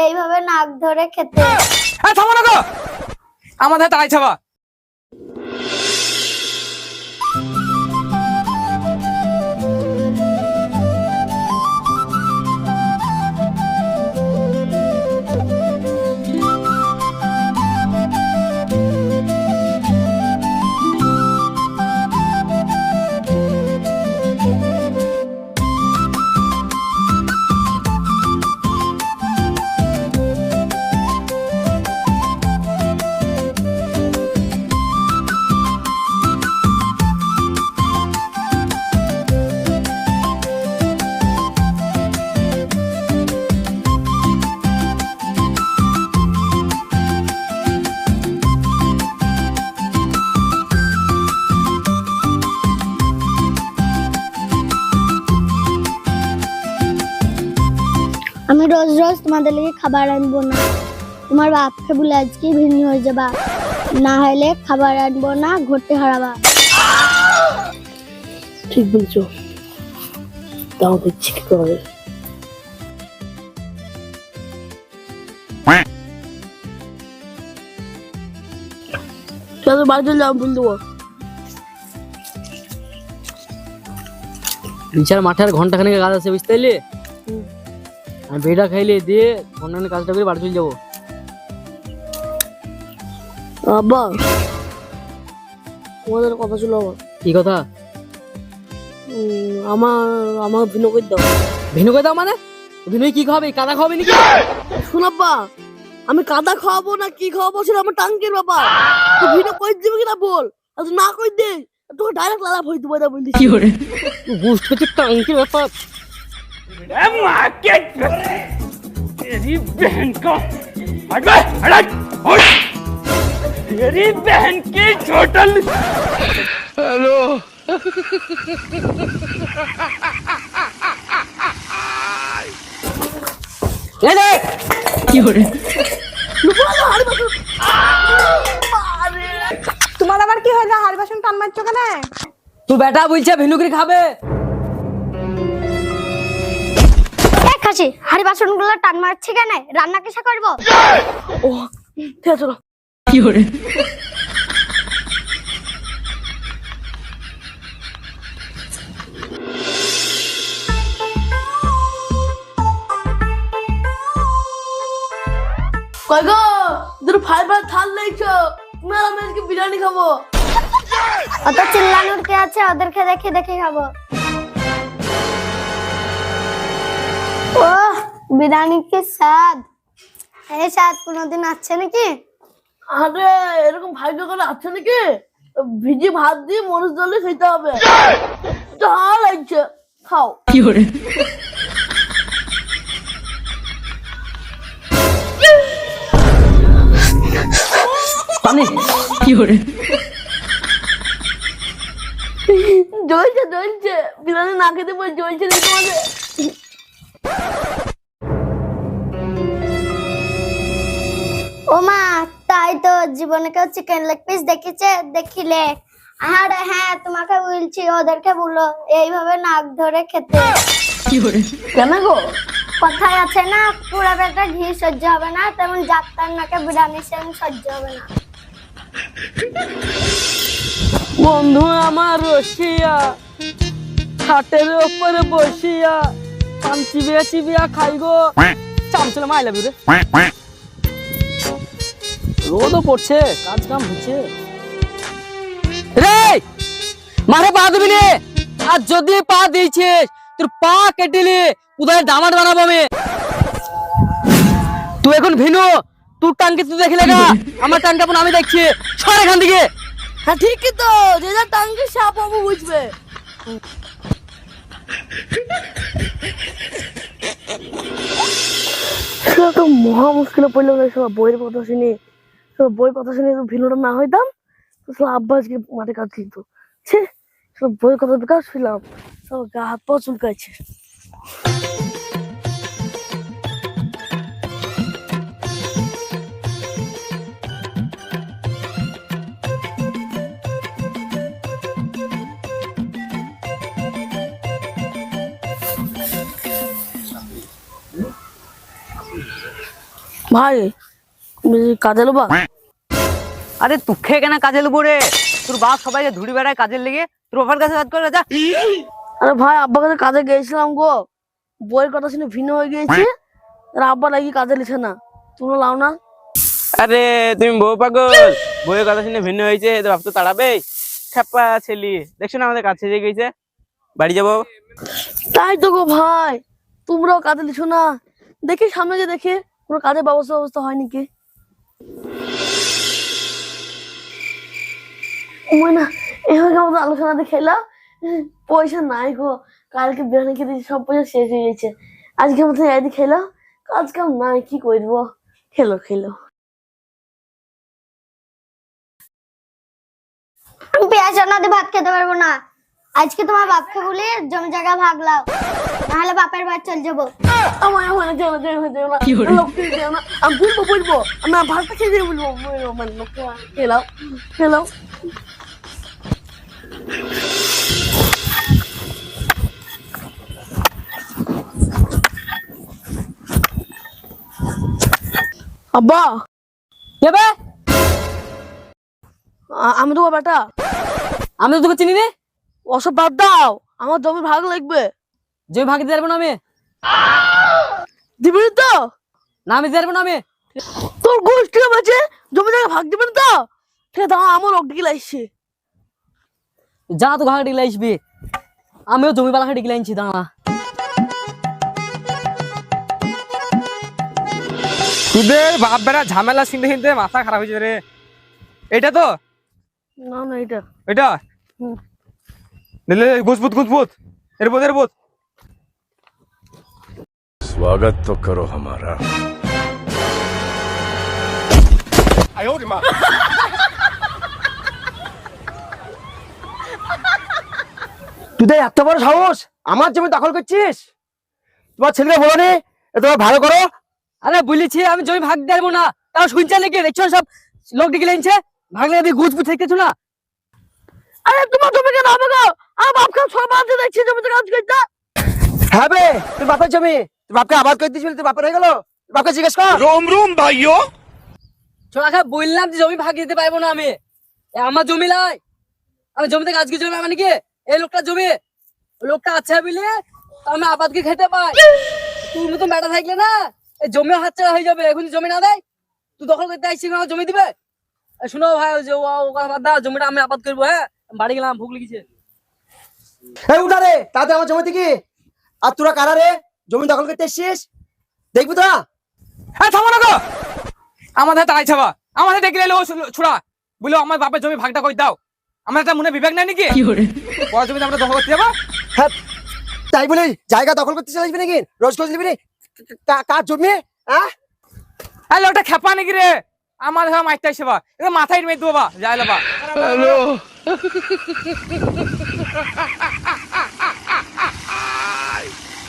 এইভাবে নাক ধরে খেতে হ্যাঁ আমাদের তাই ছাবা। রোজ রোজ তোমাদের লেগে খাবার আনব না। তোমার বাপকে বলে আজকে ভিন্ন হয়ে যাবা। না হলে খাবার আনব না, ঘুরতে হারাবা। ঠিক বলছো। তাও দেখছি কি করে। চলো বাড়ি চলে যাও দেবো। বিচার মাঠে আর ঘণ্টা খানিক কাজ আছে, বুঝতে পারলি? আমি বেটা খাইলে দিয়ে খানিক কাজটা করে বাড়ি চলে যাব। আব্বা তোমাদের কথা ছিল আমার। কি কথা? আমার আমার ভিন্ন করে দাও। ভিনু কথা মানে? ভিনু কি খাবে কাদা খাবে নাকি? শোনাব্বা আমি কাদা খাওয়াবো না কি খাওয়াবো সেটা আমার টাঙ্কির ব্যাপার। তুই ভিন্ন করে দিবি কিনা বল? আর না করে দে। তোকে ডাইরেক্ট লালা ভয় দেবো এটা বললি বুঝতে পারছি টাঙ্কির ব্যাপার। तेरी बहन को हट बे, हट हट, हट। तेरी बहन की छोटल এই দেখ কি করে তোমার আবার কি হয়েছে হাড়ি বাসন টান মারছো কেন তুই বেটা বলছে ভিনুকে খাবে খাসি হাড়ি বাসনগুলো টান মারছে কেন? রান্না কিসা করব? ও ঠিক আছে কি করে কই গো? দুটো ফাইভ ফাইভ থাল লেগছো। তুমি আর আমি আজকে বিরিয়ানি খাব। অত চিল্লানোর কে আছে? ওদেরকে দেখে দেখে খাব। ও বিরিয়ানি কি স্বাদ? এই স্বাদ কোনোদিন আছে নাকি? আরে এরকম ভাগ্য করে আছে নাকি? ভিজি ভাত দিয়ে মরিচ জলে খেতে হবে। যা লাগছে খাও। কি করে পানি কি করে জ্বলছে জ্বলছে। বিরিয়ানি না খেতে পরে জ্বলছে রে তোমাদের ও মা তাই তো জীবনে কেউ চিকেন লেগ পিস দেখেছে দেখিলে। আরে হ্যাঁ তোমাকে বলছি ওদেরকে বলো এইভাবে নাক ধরে খেতে। কেন গো? কথায় আছে না পুরা পেটে ঘি সহ্য হবে না তেমন যাত্রার নাকে বিরিয়ানি সেন সহ্য হবে না। বন্ধু আমার রসিয়া খাটের উপরে বসিয়া পান চিবিয়া চিবিয়া খাই গো। চামচলে মাই লাবি রে রোদও পড়ছে কাজ কাম হচ্ছে। রে! মারে পা দিবি নে। আর যদি পা দিয়েছিস তোর পা কেটিলি উদয় ডামাট বানাবো আমি? তুই এখন ভিনু তোর টাঙ্কি তুই দেখলে গা আমার টাঙ্কি আমি দেখছি। সর এখান থেকে। হ্যাঁ ঠিকই তো। যে যা টাঙ্কি সাপ বাবু বুঝবে। সেটা তো মহা মুশকিলে পড়ল সব বইয়ের কথা শুনে। সব বইয়ের কথা শুনে ভিডিওটা না হইতাম, তো সব আব্বা আজকে মাঠে কাজ কিন্তু ছে সব বইয়ের কথা বিকাশ ছিলাম সব গা হাত পা চুলকাচ্ছে। ভাই কাজে লোবা আরে তুখে কেন কাজে লুবো রে? তোর বাপ সবাইকে ধুড়ি বেড়ায় কাজের লেগে। তোর বাবার কাছে কাজ করে যা। আরে ভাই আব্বার কাছে কাজে গেছিলাম গো। বইয়ের কথা শুনে ভিন্ন হয়ে গিয়েছে। আর আব্বা নাকি কাজে লিখে না। তোমরা লাও না। আরে তুমি বউ পাগল। বউয়ের কথা শুনে ভিন্ন হয়েছে তো বাপ তো তাড়াবে। খেপা ছেলি। দেখছ না আমাদের কাছে যে গেছে বাড়ি যাব? তাই তো গো ভাই। তোমরাও কাজে লিখো না। দেখি সামনে যে দেখে। কোনো কাজের ব্যবস্থা ব্যবস্থা হয় নাকি? ওই না এভাবে আমাদের আলোচনাতে খেলাম পয়সা নাই গো। কালকে বিরিয়ানি খেতে সব পয়সা শেষ হয়ে গেছে। আজকে আমাদের একদিন খেলাম কাজ কাম নাই, কি করব? খেলো খেলো। পেঁয়াজ ভাত খেতে পারব না। আজকে তোমার বাপকে বলে জমি জায়গা ভাগলাও নাহলে বাপের বাড়ি চল যাব। আমার আমার যেও না লোককে আমি বলব বলব। আমি ভাতটা খেয়ে দিয়ে বলব। বলব, মানে লোককে খেলাও খেলাও আব্বা কে আমি তোমার বেটা আমি তো তোকে চিনি রে ওসব বাদ দাও। আমার জমি ভাগ লাগবে। যে ভাগ দিতে পারব না আমি। দিবি তো? না আমি দিতে পারব না আমি। তোর গোষ্ঠী আছে? জমি জায়গা ভাগ দিবেন তো? ঠিক আছে দাঁড়া আমার লোক ডিগিল আসছে যা তো ঘাড়ে ডিগলে আসবি আমিও জমি পালা ডিগলে আনছি দাঁড়া। তোদের বাপ বেড়া ঝামেলা শুনতে শুনতে মাথা খারাপ হয়েছে রে। এটা তো? না না এটা এটা নিলে গুজবুত গুজবুত এর তুই দেখ এত বড় সাহস? আমার জমি দখল করছিস? তোমার ছেলেকে বলো নি তোমার ভালো করো। আরে বলেছি আমি জমি ভাগ দেবো না। তাও শুনছে নাকি? দেখছ সব লোক ডেকে লেনছে ভাগলে আমি গুজবু থেকে না। আরে তোমার জমিকে আর দেখছি জমিতে হ্যাঁ বাপের জমি। বাপকে হয়ে বাপকে জিজ্ঞেস আচ্ছা, বললাম যে জমি ভাগ দিতে না আমার জমি আমি জমিতে মানে এই লোকটা জমি। লোকটা আমি খেতে পাই। তুমি তো বেটা থাকলে না এই জমি হাতছাড়া হয়ে যাবে। এখন জমি না দেয় তুই দখল করতে আসছিস জমি দিবে? শুনো ভাই যে ও জমিটা আমি আবাদ করব হ্যাঁ? বাড়ি গেলাম ভুগ লেগেছে। এই উঠা রে তাতে আমার জমি থেকে আর তোরা কারা রে? জমি দখল করতে এসছিস? দেখবি তো হ্যাঁ থামো না গো! আমাদের তাই ছাবা আমাদের দেখলে এলো ও ছুড়া। বলে আমার বাপের জমি ভাগটা করে দাও। আমার একটা মনে বিবেক নাই নাকি? পর জমিতে আমরা দখল করতে যাব? হ্যাঁ তাই বলে জায়গা দখল করতে চলে আসবি নাকি? রোজ খোঁজ নিবি কা- কার জমি? হ্যাঁ হ্যাঁ লোকটা খেপা নাকি রে? আমার হ্যাঁ মাইতে সেবা এটা মাথায় মেয়ে দেবো বা যাই বা। ha ha ha